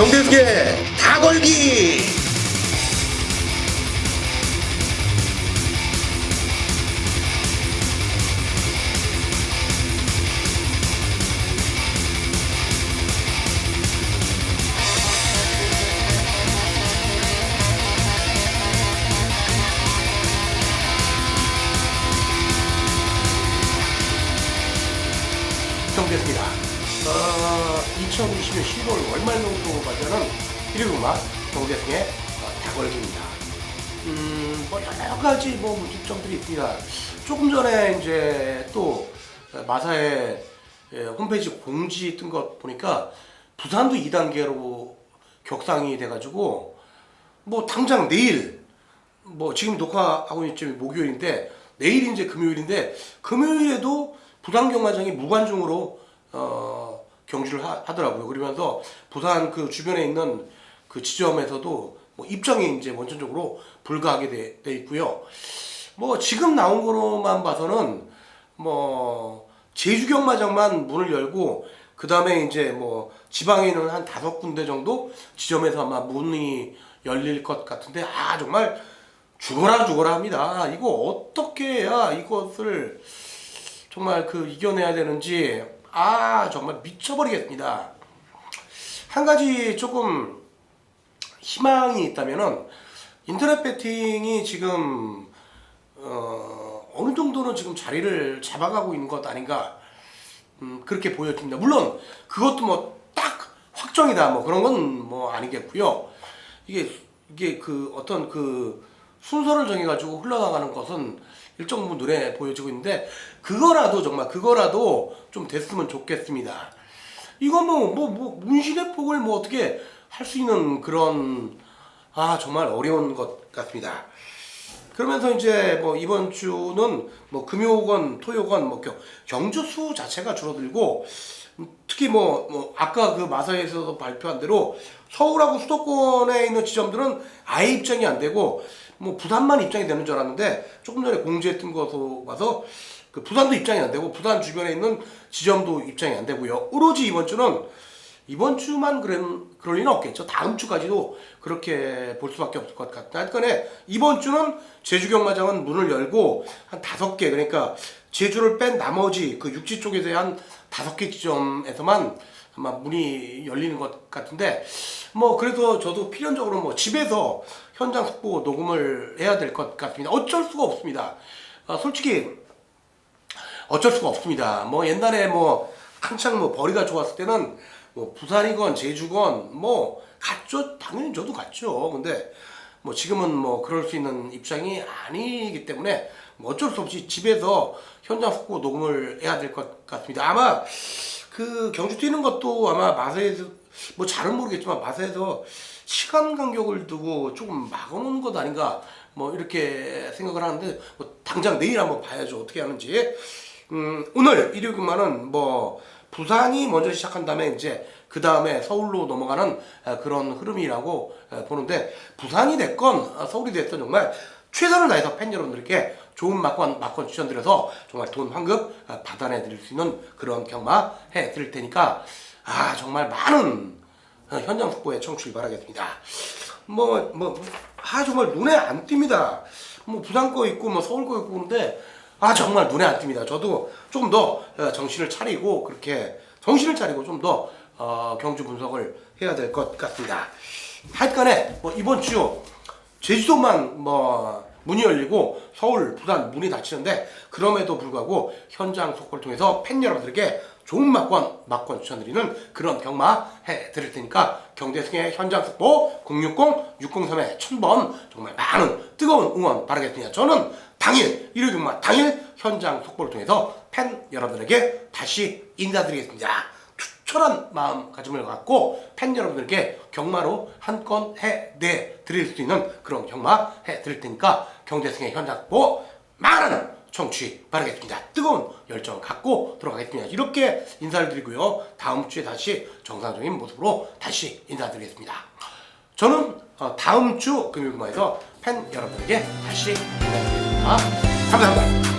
경대숙의 다 걸기 정됐습니다. 어, 2020년 10월 월말 농도 발전은 일요일마 정대승의 어, 다걸기입니다. 음, 뭐 여러 가지 뭐 문제점들이 있습니다. 조금 전에 이제 또 마사의 예, 홈페이지 공지 뜬 것 보니까 부산도 2단계로 격상이 돼가지고 뭐 당장 내일 뭐 지금 녹화하고 있는 목요일인데 내일이 이제 금요일인데 금요일에도 부산 경마장이 무관중으로 어 경주를 하, 하더라고요. 그러면서 부산 그 주변에 있는 그 지점에서도 뭐 입장이 이제 원천적으로 불가하게 돼, 돼 있고요. 뭐 지금 나온 거로만 봐서는 뭐 제주 경마장만 문을 열고 그 다음에 이제 뭐 지방에 있는 한 다섯 군데 정도 지점에서 아마 문이 열릴 것 같은데 아 정말 죽어라 죽어라 합니다. 이거 어떻게 해야 이것을 정말 그 이겨내야 되는지 아 정말 미쳐버리겠습니다. 한 가지 조금 희망이 있다면은 인터넷 배팅이 지금 어, 어느 정도는 지금 자리를 잡아가고 있는 것 아닌가 음, 그렇게 보여집니다. 물론 그것도 뭐 딱 확정이다 뭐 그런 건 뭐 아니겠고요. 이게 이게 그 어떤 그 순서를 정해가지고 흘러나가는 것은 일정 부분 눈에 보여지고 있는데 그거라도 정말 그거라도 좀 됐으면 좋겠습니다. 이거 뭐 뭐 뭐 문신의 폭을 뭐 어떻게 할 수 있는 그런 아 정말 어려운 것 같습니다. 그러면서 이제 뭐 이번 주는 뭐 금요건, 토요건 뭐 경- 경주 수 자체가 줄어들고 음, 특히 뭐, 뭐 아까 그 마사에서도 발표한 대로 서울하고 수도권에 있는 지점들은 아예 입장이 안 되고 뭐 부산만 입장이 되는 줄 알았는데 조금 전에 공지했던 것으로 봐서 그 부산도 입장이 안 되고 부산 주변에 있는 지점도 입장이 안 되고요. 오로지 이번 주는 이번 주만 그런 그럴 리는 없겠죠. 다음 주까지도 그렇게 볼 수밖에 없을 것 같다. 하여튼에 이번 주는 제주 경마장은 문을 열고 한 다섯 개 그러니까 제주를 뺀 나머지 그 육지 쪽에서의 한 다섯 개 지점에서만 아마 문이 열리는 것 같은데 뭐 그래서 저도 필연적으로 뭐 집에서 현장 속보 녹음을 해야 될 것 같습니다. 어쩔 수가 없습니다. 아, 솔직히 어쩔 수가 없습니다. 뭐 옛날에 뭐 한창 뭐 벌이가 좋았을 때는 뭐 부산이건 제주건 뭐 갔죠. 당연히 저도 갔죠. 근데 뭐 지금은 뭐 그럴 수 있는 입장이 아니기 때문에 뭐 어쩔 수 없이 집에서 현장 속보 녹음을 해야 될 것 같습니다. 아마 그 경주 뛰는 것도 아마 마사에서 뭐 잘은 모르겠지만 마사에서 시간 간격을 두고 조금 막아놓는 것 아닌가 뭐 이렇게 생각을 하는데 뭐 당장 내일 한번 봐야죠. 어떻게 하는지. 음, 오늘 일요일만은 뭐 부산이 먼저 시작한 다음에 이제 그 다음에 서울로 넘어가는 아, 그런 흐름이라고 아, 보는데 부산이 됐건 아, 서울이 됐건 정말 최선을 다해서 팬 여러분들께 좋은 막권 막권 추천드려서 정말 돈 환급 아, 받아내 드릴 수 있는 그런 경마 해 드릴 테니까 아 정말 많은 어, 현장 속보에 청취를 바라겠습니다. 뭐, 뭐, 아, 정말 눈에 안 띕니다. 뭐, 부산 거 있고, 뭐, 서울 거 있고, 그런데, 아, 정말 눈에 안 띕니다. 저도 조금 더 어, 정신을 차리고, 그렇게, 정신을 차리고 좀 더, 어, 경주 분석을 해야 될 것 같습니다. 하여간에, 뭐, 이번 주, 제주도만 뭐 문이 열리고 서울, 부산 문이 닫히는데 그럼에도 불구하고 현장 속보를 통해서 팬 여러분들에게 좋은 막권, 막권 추천드리는 그런 경마 해 드릴 테니까 경대승의 현장 속보 060-603에 1000번 정말 많은 뜨거운 응원 바라겠습니다. 저는 당일, 일요 경마 당일 현장 속보를 통해서 팬 여러분들에게 다시 인사드리겠습니다. 투철한 마음가짐을 갖고 팬 여러분들께 경마로 한 건 해내 드릴 수 있는 그런 경마 해 드릴 테니까 경대승의 현장 보 많은 청취 바라겠습니다. 뜨거운 열정 갖고 들어가겠습니다. 이렇게 인사를 드리고요. 다음 주에 다시 정상적인 모습으로 다시 인사드리겠습니다. 저는 어, 다음 주 금요일마에서 팬 여러분에게 다시 인사드리겠습니다. 감사합니다.